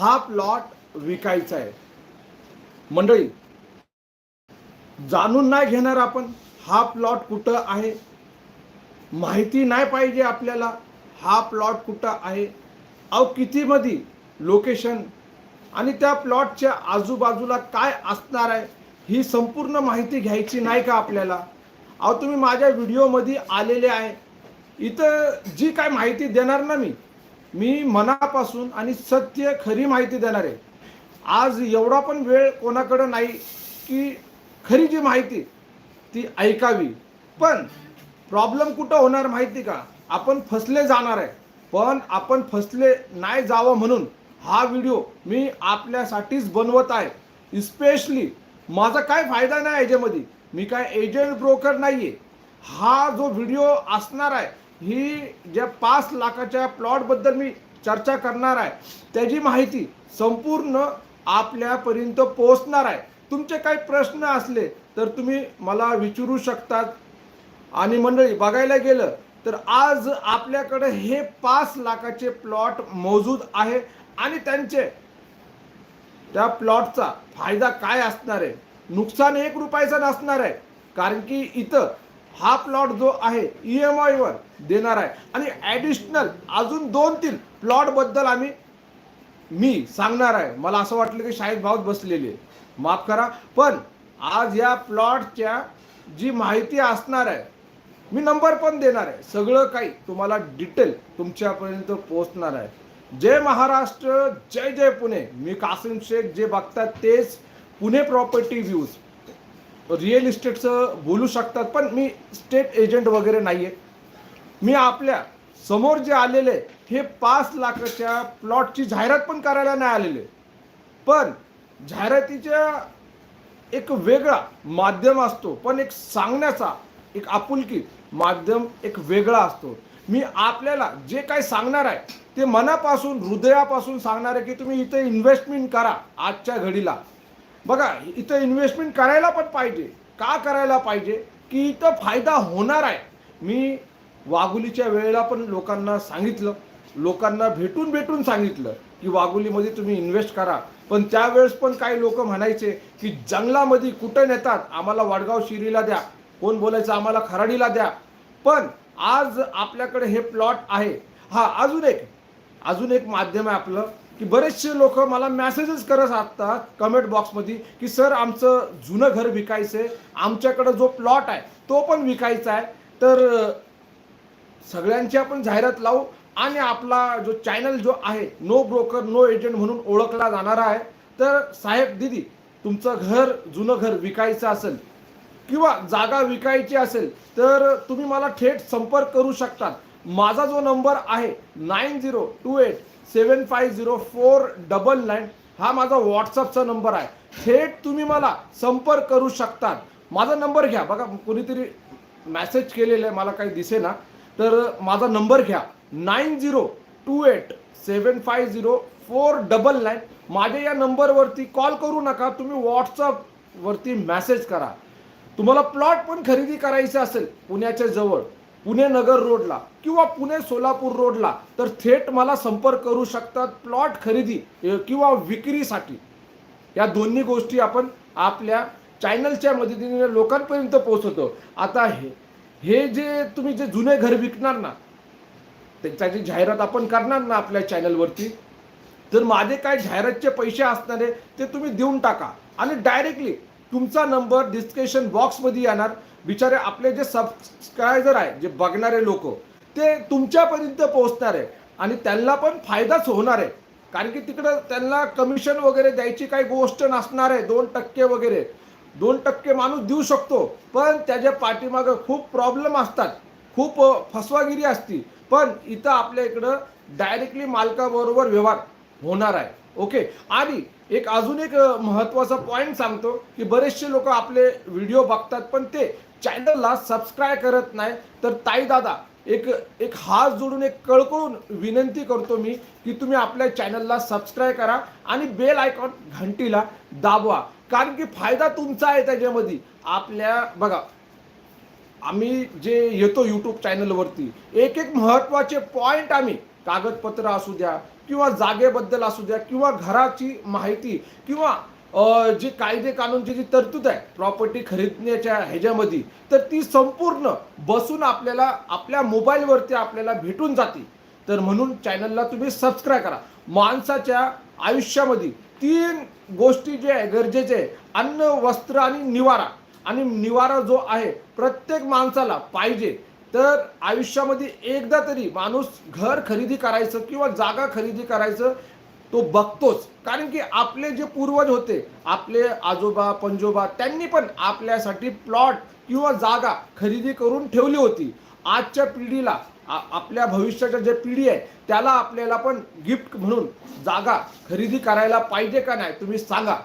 हा प्लॉट विकायचा आहे. मंडळी जाणून नाही घेणार आपण हा प्लॉट कुठं आहे. माहिती नाही पाहिजे आपल्याला हा प्लॉट कुठं आहे. अहो कितीमध्ये लोकेशन आणि त्या प्लॉटच्या आजूबाजूला काय असणार आहे ही संपूर्ण माहिती घ्यायची नाही का आपल्याला? अहो तुम्ही माझ्या व्हिडिओमध्ये आलेले आहे. इथं जी काय माहिती देणार ना मी मी मनापासून आणि सत्य खरी माहिती देणार आहे. आज एवढा पण वेळ कोणाकडं नाही की खरी जी माहिती ती ऐकावी. पण प्रॉब्लेम कुठं होणार माहिती का? आपण फसले जाणार आहे. पण आपण फसले नाही जावं म्हणून हा व्हिडिओ मी आपल्यासाठीच बनवत आहे. इस्पेशली माझा काय फायदा नाही याच्यामध्ये. मी काय एजंट ब्रोकर नाही आहे हा जो व्हिडिओ असणार आहे ही ज्या पाच लाखाच्या प्लॉटबद्दल मी चर्चा करणार आहे त्याची माहिती संपूर्ण आपल्यापर्यंत पोहोचणार आहे. तुमचे काही प्रश्न असले तर तुम्ही मला विचारू शकतात. आणि मंडळी बघायला गेलं तर आज आपल्याकडे हे पाच लाखाचे प्लॉट मौजूद आहे आणि त्यांचे त्या प्लॉटचा फायदा काय असणार आहे? नुकसान एक रुपयाचं नसणार आहे. कारण की इथं हा प्लॉट जो आहे ई एम आयवर देणार आहे. आणि ॲडिशनल अजून दोन तीन प्लॉटबद्दल आम्ही मी सांगणार आहे. मला असं वाटलं की शाहीद भाऊत बसलेली आहे माफ करा. पण आज या प्लॉटच्या जी माहिती असणार आहे मी नंबर पण देणार आहे. सगळं काही तुम्हाला डिटेल तुमच्यापर्यंत पोहोचणार आहे. जय महाराष्ट्र जय जय पुणे. मी कासिम शेख जे बघतात तेच पुणे प्रॉपर्टी व्ह्यूज रिअल इस्टेटचं बोलू शकतात पण मी स्टेट एजंट वगैरे नाही आहे मी आपल्यासमोर जे आलेले हे पाच लाखाच्या प्लॉटची जाहिरात पण करायला नाही आलेले. पण जाहिरातीच्या एक वेगळा माध्यम असतो पण एक सांगण्याचा एक आपुलकी माध्यम एक वेगळा असतो. मी आपल्याला जे काही सांगणार आहे ते मनापासून हृदयापासून सांगणार आहे की तुम्ही इथे इन्व्हेस्टमेंट करा आजच्या घडीला. बघा इथं इन्व्हेस्टमेंट करायला पण पाहिजे. का करायला पाहिजे? की इथं फायदा होणार आहे. मी वाघुलीच्या वेळेला पण लोकांना सांगितलं. लोकांना भेटून भेटून सांगितलं की वाघुलीमध्ये तुम्ही इन्व्हेस्ट करा. पण त्यावेळेस पण काही लोक म्हणायचे की जंगलामध्ये कुठं नेतात? आम्हाला वडगाव शिरीला द्या. कोण बोलायचं? आम्हाला खराडीला द्या. पण आज आपल्याकडे हे प्लॉट आहे. हा अजून एक अजून एक माध्यम आहे आपलं. की बरेचसे लोक मला मॅसेजेस करत असतात कमेंट बॉक्समध्ये की सर आमचं जुनं घर विकायचं आहे आमच्याकडं जो प्लॉट आहे तो पण विकायचा आहे. तर सगळ्यांची आपण जाहिरात लावू आणि आपला जो चॅनल जो आहे नो ब्रोकर नो एजंट म्हणून ओळखला जाणारा आहे. तर साहेब दिदी तुमचं घर जुनं घर विकायचं असेल किंवा जागा विकायची असेल तर तुम्ही मला थेट संपर्क करू शकता. माझा जो नंबर आहे nine zero two eight seven five zero four double nine हा माझा व्हॉट्सअपचा नंबर आहे. थेट तुम्ही मला संपर्क करू शकतात. माझा नंबर घ्या. बघा कोणीतरी मॅसेज केलेलं आहे मला काही दिसे ना तर माझा नंबर घ्या. Nine zero two eight seven five zero four double nine माझ्या या नंबरवरती कॉल करू नका. तुम्ही व्हॉट्सअपवरती मॅसेज करा. तुम्हाला प्लॉट पण खरेदी करायचं असेल पुण्याच्या जवळ. पुणे नगर रोडला किंवा पुणे सोलापूर रोडला तर थेट मला संपर्क करू शकतात प्लॉट खरेदी किंवा विक्रीसाठी. या दोन्ही गोष्टी आपण आपल्या चॅनलच्या मदतीने लोकांपर्यंत पोहोचवतो. आता हे हे जे तुम्ही जे जुने घर विकणार ना त्याची जाहिरात आपण करणार ना आपल्या चॅनलवरती तर माझे काय जाहिरातचे पैसे असणारे ते तुम्ही देऊन टाका आणि डायरेक्टली तुमचा नंबर डिस्क्रिप्शन बॉक्समध्ये येणार. बिचारे आपले जे सबस्क्रायझर आहे जे बघणारे लोक ते तुमच्यापर्यंत पोहोचणार आहे. आणि त्यांना पण फायदाच होणार आहे. कारण की तिकडं त्यांना कमिशन वगैरे द्यायची काही गोष्ट नसणार आहे. दोन टक्के वगैरे. दोन टक्के माणूस देऊ शकतो. पण त्याच्या पाठीमागं खूप प्रॉब्लेम असतात. खूप फसवागिरी असती. पण इथं आपल्या इकडं डायरेक्टली मालकाबरोबर व्यवहार होणार आहे. ओके आणि एक अजून एक महत्त्वाचा पॉईंट सांगतो की बरेचसे लोक आपले व्हिडिओ बघतात पण ते चॅनलला सबस्क्राईब करत नाही. तर ताई दादा एक एक हात जोडून एक कळकळून विनंती करतो मी की तुम्ही आपल्या चॅनलला सबस्क्राईब करा आणि बेल आयकॉन घंटीला दाबवा. कारण की फायदा तुमचा आहे त्याच्यामध्ये. आपल्या बघा आम्ही जे येतो यूट्यूब चॅनलवरती एक एक महत्त्वाचे पॉईंट आम्ही कागदपत्र असू द्या किंवा जागेबद्दल असू द्या किंवा घराची माहिती किंवा जे कायदे कानूनची जी तरतूद आहे प्रॉपर्टी खरेदण्याच्या ह्याच्यामध्ये तर ती संपूर्ण बसून आपल्याला आपल्या मोबाईलवरती आपल्याला भेटून जाते. तर म्हणून चॅनलला तुम्ही सबस्क्राईब करा. माणसाच्या आयुष्यामध्ये तीन गोष्टी जे आहे गरजेचे आहे. अन्न वस्त्र आणि निवारा. आणि निवारा जो आहे प्रत्येक माणसाला पाहिजे. तर आयुष्यामध्ये एकदा तरी माणूस घर खरेदी करायचं किंवा जागा खरेदी करायचं तो बघतोच. कारण की आपले जे पूर्वज होते आपले आजोबा पंजोबा त्यांनी पण आपल्यासाठी प्लॉट किंवा जागा खरेदी करून ठेवली होती. आजच्या पिढीला आपल्या भविष्याच्या जे पिढी आहे त्याला आपल्याला पण गिफ्ट म्हणून जागा खरेदी करायला पाहिजे का नाही तुम्ही सांगा.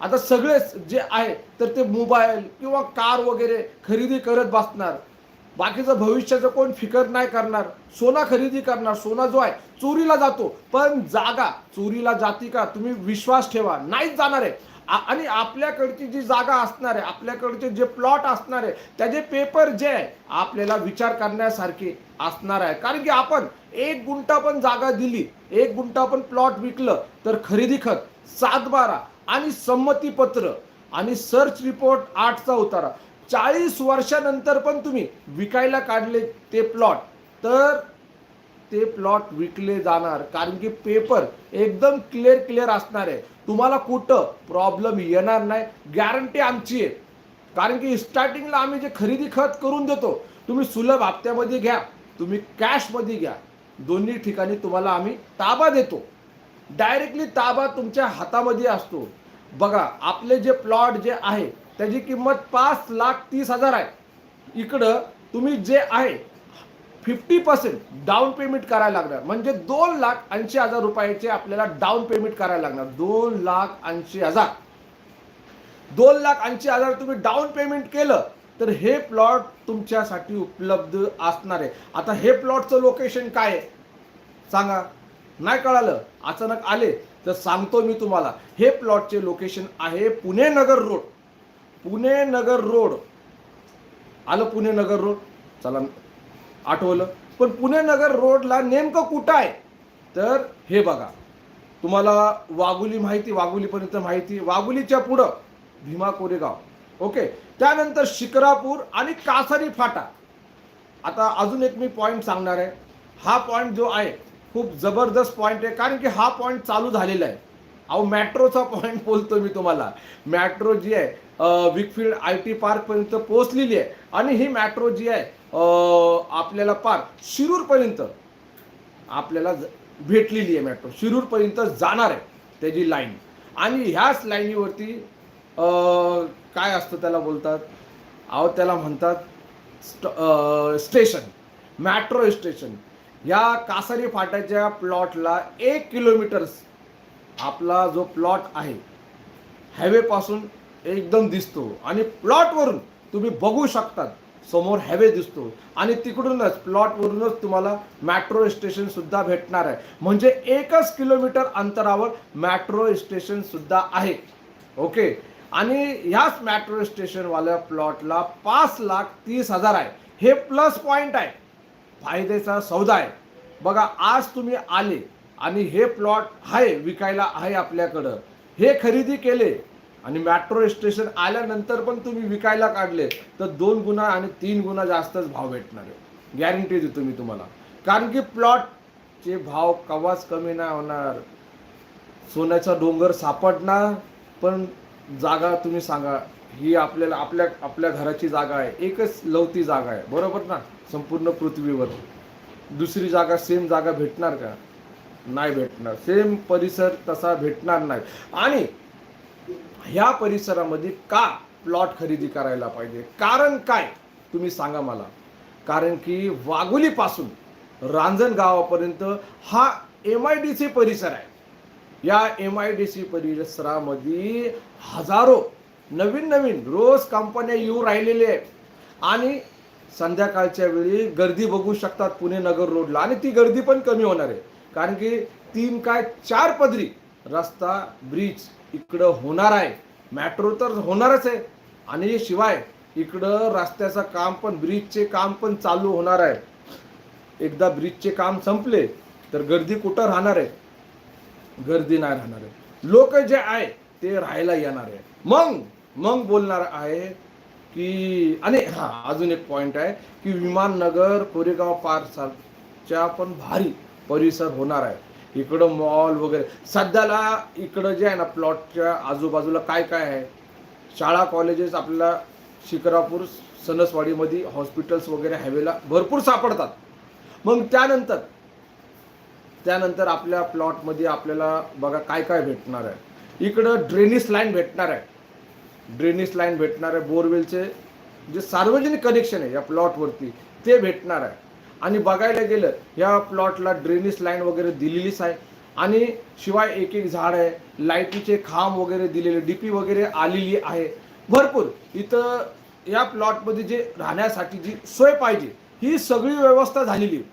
आता सगळेच जे आहे तर ते मोबाईल किंवा कार वगैरे खरेदी करत बसणार. बाकीचं भविष्याचं कोण फिकर नाही करणार. सोना खरेदी करणार. सोना जो आहे चोरीला जातो. पण जागा चोरीला जाती का? तुम्ही विश्वास ठेवा. नाहीच जाणार आहे. आणि आपल्याकडची जी जागा असणार आहे आपल्याकडचे जे प्लॉट असणार आहे त्याचे पेपर जे आहे आपल्याला विचार करण्यासारखे असणार आहे. कारण की आपण एक गुंठा पण जागा दिली एक गुंठा पण प्लॉट विकलं तर खरेदी खत सातबारा आणि संमतीपत्र आणि सर्च रिपोर्ट आठचा उतारा. चाळीस वर्षानंतर पण तुम्ही विकायला काढले ते प्लॉट तर ते प्लॉट विकले जाणार. कारण की पेपर एकदम क्लिअर क्लिअर असणार आहे. तुम्हाला कुठं प्रॉब्लेम येणार नाही. गॅरंटी आमची आहे. कारण की स्टार्टिंगला आम्ही जे खरेदी खत करून देतो तुम्ही सुलभ हप्त्यामध्ये घ्या तुम्ही कॅशमध्ये घ्या. दोन्ही ठिकाणी तुम्हाला आम्ही ताबा देतो. डायरेक्टली ताबा तुमच्या हातामध्ये असतो. बघा आपले जे प्लॉट जे आहे त्याची किंमत पाच लाख तीस हजार आहे. इकडं तुम्ही जे आहे फिफ्टी पर्सेंट डाऊन पेमेंट करायला लागणार. म्हणजे दोन लाख ऐंशी हजार रुपयाचे आपल्याला डाऊन पेमेंट करायला लागणार. दोन लाख ऐंशी हजार. दोन लाख ऐंशी हजार तुम्ही डाऊन पेमेंट केलं तर हे प्लॉट तुमच्यासाठी उपलब्ध असणार आहे. आता हे प्लॉटचं लोकेशन काय आहे? सांगा. नाही कळालं. अचानक आले तर सांगतो मी तुम्हाला. हे प्लॉटचे लोकेशन आहे पुणे नगर रोड पुणे नगर रोड. आलं पुणे नगर रोड? चला आठवलं. पण पुणे नगर रोडला नेमकं कुठं आहे? तर हे बघा. तुम्हाला वाघुली माहिती वाघुलीपर्यंत माहिती. वाघुलीच्या पुढं भीमा कोरेगाव. ओके? त्यानंतर शिकरापूर आणि कासारी फाटा. आता अजून एक मी पॉईंट सांगणार आहे. हा पॉईंट जो आहे खूप जबरदस्त पॉईंट आहे. कारण की हा पॉईंट चालू झालेला आहे. अहो मॅट्रोचा पॉईंट बोलतो मी तुम्हाला. मॅट्रो जी आहे विकफिल्ड आय टी पार्कपर्यंत पोहोचलेली आहे. आणि ही मॅट्रो जी आहे आपल्याला पार शिरूरपर्यंत आपल्याला ज- भेटलेली आहे मॅट्रो शिरूरपर्यंत जाणार आहे त्याची लाईन आणि ह्याच लाईनीवरती काय असतं त्याला बोलतात? अहो त्याला म्हणतात स्ट स्टेशन मॅट्रो स्टेशन या कासारी फाट्याच्या प्लॉटला एक किलोमीटर्स आपला जो प्लॉट आहे हायवेपासून एकदम दिसतो. आणि प्लॉटवरून तुम्ही बघू शकतात. समोर हायवे दिसतो. आणि तिकडूनच प्लॉटवरूनच तुम्हाला मॅट्रो स्टेशनसुद्धा भेटणार आहे. म्हणजे एकच किलोमीटर अंतरावर मॅट्रो स्टेशनसुद्धा आहे. ओके? आणि ह्याच मॅट्रो स्टेशनवाल्या प्लॉटला पाच लाख तीस हजार आहे. हे प्लस पॉईंट आहे. फायद्याचा सौदा आहे. बघा आज तुम्ही आले आणि हे प्लॉट आहे विकायला आहे आपल्याकडं. हे खरेदी केले. आणि मेट्रो स्टेशन आल्यानंतर पण तुम्ही विकायला काढले तर दोन गुणा आणि तीन गुणा जास्तच भाव भेटणार आहे. गॅरंटी देतो मी तुम्हाला. कारण की प्लॉटचे भाव कवाच कमी नाही होणार. सोन्याचा डोंगर सापडणार पण जागा तुम्ही सांगा. ही आपल्याला आपल्या आपल्या घराची जागा आहे. एकच लवती जागा आहे. बरोबर ना? संपूर्ण पृथ्वीवर. दुसरी जागा सेम जागा भेटणार का? नाही भेटणार. सेम परिसर तसा भेटणार नाही. आणि ह्या परिसरामध्ये का प्लॉट खरेदी करायला पाहिजे? कारण काय? तुम्ही सांगा मला. कारण की वाघोलीपासून रांजण गावापर्यंत हा एम आय डी सी परिसर आहे. या एम आय डी सी परिसरामध्ये हजारो नवीन नवीन रोज कंपन्या येऊ राहिलेल्या आहेत. आणि संध्याकाळच्या वेळी गर्दी बघू शकतात पुणे नगर रोडला. आणि ती गर्दी पण कमी होणार आहे. कारण की तीन काय चार पदरी रस्ता ब्रिज इकडं होणार आहे. मॅट्रो तर होणारच आहे. आणि शिवाय इकडं रस्त्याचं काम पण ब्रिजचे काम पण चालू होणार आहे. एकदा ब्रिजचे काम संपले तर गर्दी कुठं राहणार आहे? गर्दी नाही राहणार आहे. लोक जे आहे ते राहायला येणार आहे. मग मग बोलणार आहे की आणि हा अजून एक पॉइंट आहे की विमाननगर कोरेगाव पार्कच्या पण भारी परिसर होणार आहे. इकडं मॉल वगैरे. सध्याला इकडं जे आहे ना प्लॉटच्या आजूबाजूला काय काय आहे? शाळा कॉलेजेस आपल्याला शिकरापूर सणसवाडीमध्ये हॉस्पिटल्स वगैरे हायवेला भरपूर सापडतात. मग त्यानंतर त्यानंतर आपल्या प्लॉटमध्ये आपल्याला बघा काय काय भेटणार आहे. इकडं ड्रेनेज लाईन भेटणार आहे. ड्रेनेज लाईन भेटणार आहे. बोरवेलचे जे सार्वजनिक कनेक्शन आहे या प्लॉटवरती ते भेटणार आहे. आणि बघायला गेलं या प्लॉटला ड्रेनेज लाईन वगैरे दिलेलीच आहे. आणि शिवाय एक एक झाड आहे लाईटीचे खांब वगैरे दिलेले डीपी वगैरे आलेली आहे. भरपूर. इथं या प्लॉटमध्ये जे राहण्यासाठी जी सोय पाहिजे ही सगळी व्यवस्था झालेली. आहे.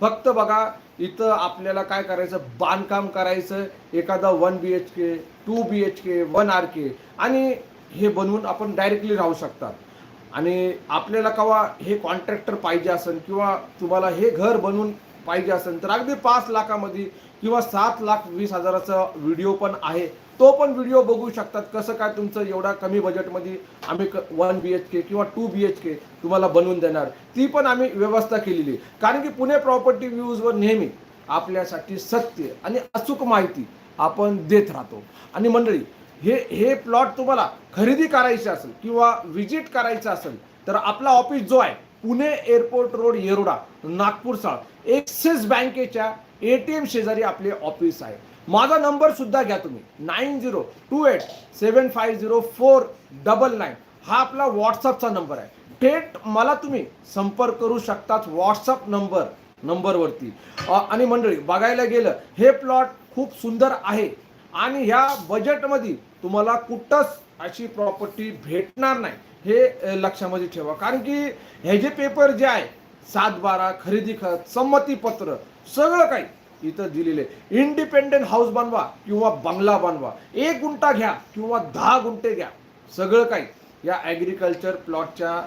फक्त बघा इथं आपल्याला काय करायचं? बांधकाम करायचं. एखादा one B H K two B H K one R K आणि हे बनवून आपण डायरेक्टली राहू शकतात. आणि आपल्याला केव्हा हे कॉन्ट्रॅक्टर पाहिजे असेल किंवा तुम्हाला हे घर बनवून पाहिजे असेल तर अगदी पाच लाखामध्ये किंवा सात लाख वीस हजाराचा व्हिडिओ पण आहे. तो पण व्हिडिओ बघू शकतात. कसं काय तुमचं एवढा कमी बजेटमध्ये आम्ही वन बी एच के किंवा टू बी एच के तुम्हाला बनवून देणार. ती पण आम्ही व्यवस्था केलेली कारण की पुणे प्रॉपर्टी व्ह्यूजवर नेहमी आपल्यासाठी सत्य आणि अचूक माहिती आपण देत राहतो. आणि मंडळी हे हे प्लॉट तुम्हाला खरेदी करायचे असेल किंवा व्हिजिट करायचं असेल तर आपला ऑफिस जो आहे पुणे एअरपोर्ट रोड येरोडा नागपूरचा एक्सिस बँकेच्या ए टी एम शेजारी आपले ऑफिस आहे. माझा नंबर सुद्धा घ्या तुम्ही nine zero two eight seven five zero four double nine हा आपला व्हॉट्सअपचा नंबर आहे. थेट मला तुम्ही संपर्क करू शकतात व्हॉट्सअप नंबर नंबरवरती आणि मंडळी बघायला गेलं हे प्लॉट खूप सुंदर आहे. आणि ह्या बजेटमध्ये तुम्हाला कुठंच अशी प्रॉपर्टी भेटणार नाही. हे लक्षामध्ये ठेवा. कारण की हे जे पेपर जे आहे सात बारा खरेदी खत संमतीपत्र सगळं काही इथं दिलेले इंडिपेंडेंट हाऊस बनवा किंवा बंगला बनवा. एक गुंठा घ्या किंवा दहा गुंठे घ्या. सगळं काही या ॲग्रिकल्चर प्लॉटच्या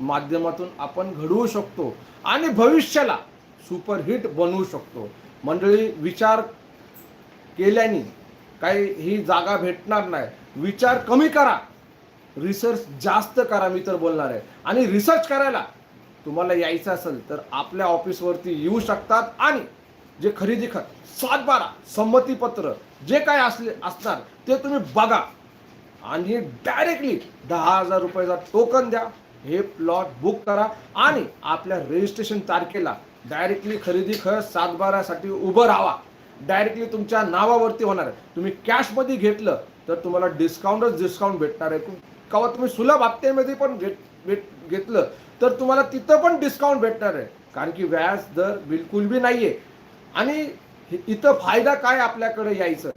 माध्यमातून आपण घडवू शकतो आणि भविष्याला सुपरहिट बनवू शकतो. मंडळी विचार केल्याने काही ही जागा भेटणार नाही. विचार कमी करा. रिसर्च जास्त करा मी तर बोलणार आहे. आणि रिसर्च करायला तुम्हाला यायचं असेल तर आपल्या ऑफिसवरती येऊ शकतात आणि जे खरेदी खत सात बारा संमतीपत्र जे काय असले असणार ते तुम्ही बघा. आणि डायरेक्टली दहा हजार रुपयाचा टोकन द्या. हे प्लॉट बुक करा आणि आपल्या रजिस्ट्रेशन तारखेला डायरेक्टली खरेदी खत सातबारासाठी उभं राहा. डायरेक्टली तुमच्या नावावरती होणार आहे. तुम्ही कॅशमध्ये घेतलं तर तुम्हाला डिस्काउंटच डिस्काउंट भेटणार आहे. किंवा तुम्ही सुलभ हप्त्यामध्ये पण घेत भेट घेतलं तर तुम्हाला तिथं पण डिस्काउंट भेटणार आहे. कारण की व्याज दर बिलकुल बी नाही आहे आणि इथं फायदा काय आपल्याकडे यायचं?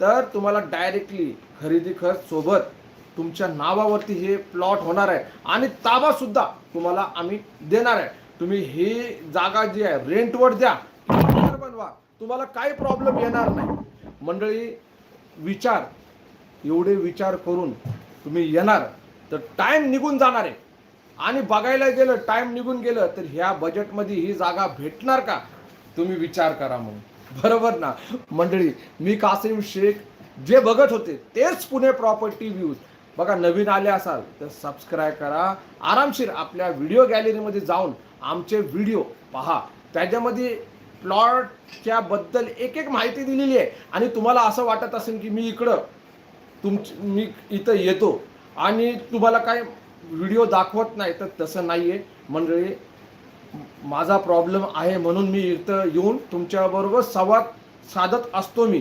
तर तुम्हाला डायरेक्टली खरेदी खर्च सोबत तुमच्या नावावरती हे प्लॉट होणार आहे. आणि ताबा सुद्धा तुम्हाला आम्ही देणार आहे. तुम्ही ही जागा जी आहे रेंटवर द्या. तुम्हाला काही प्रॉब्लेम येणार नाही. मंडळी विचार. एवढे विचार करून तुम्ही येणार तर टाइम निघून जाणार आहे. आणि बघायला गेलं टाइम निघून गेलं तर ह्या बजेटमध्ये ही जागा भेटणार का? तुम्ही विचार करा मग. बरोबर ना? मंडळी मी कासिम शेख जे बघत होते तेच पुणे प्रॉपर्टी व्ह्यूज बघा नवीन आले असाल तर सबस्क्राईब करा. आरामशीर आपल्या व्हिडिओ गॅलरीमध्ये जाऊन आमचे व्हिडिओ पहा. त्याच्यामध्ये प्लॉटच्या बद्दल एक एक माहिती दिलेली आहे. आणि तुम्हाला असं वाटत असेल की मी इकडं तुमच मी इथं येतो आणि तुम्हाला काय व्हिडिओ दाखवत नाही तर तसं नाही आहे मंडळी माझा प्रॉब्लेम आहे म्हणून मी इथं येऊन तुमच्याबरोबर संवाद साधत असतो मी.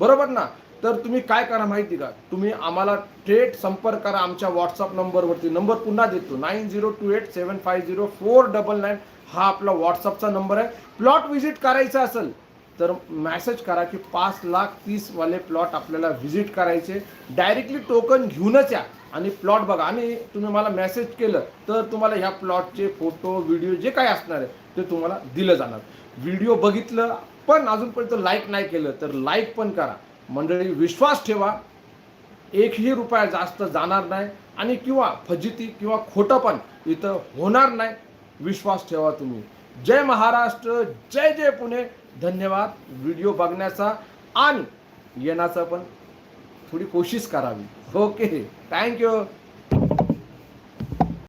बरोबर ना? तर तुम्ही काय करा माहिती का? तुम्ही आम्हाला थेट संपर्क करा आमच्या व्हॉट्सअप नंबरवरती. नंबर पुन्हा देतो. Nine zero two eight seven five zero four double nine हा आपला व्हॉट्सअपचा नंबर आहे. प्लॉट व्हिजिट करायचा असेल तर मॅसेज करा की पाच लाख तीसवाले प्लॉट आपल्याला व्हिजिट करायचे. डायरेक्टली टोकन घेऊनच या आणि प्लॉट बघा. आणि तुम्ही मला मेसेज केलं तर तुम्हाला ह्या प्लॉटचे फोटो व्हिडिओ जे काय असणार आहे ते तुम्हाला दिलं जाणार. व्हिडिओ बघितलं पण अजूनपर्यंत लाईक नाही केलं तर लाईक पण करा. मंडळी विश्वास ठेवा. एकही रुपया जास्त जाणार नाही आणि किंवा फजिती किंवा खोटं पण इथं होणार नाही. विश्वास ठेवा तुम्ही. जय महाराष्ट्र जय जय पुणे. धन्यवाद. व्हिडिओ बघण्याचा आणि येण्याचा पण थोडी कोशिश करावी. ओके. Thank you.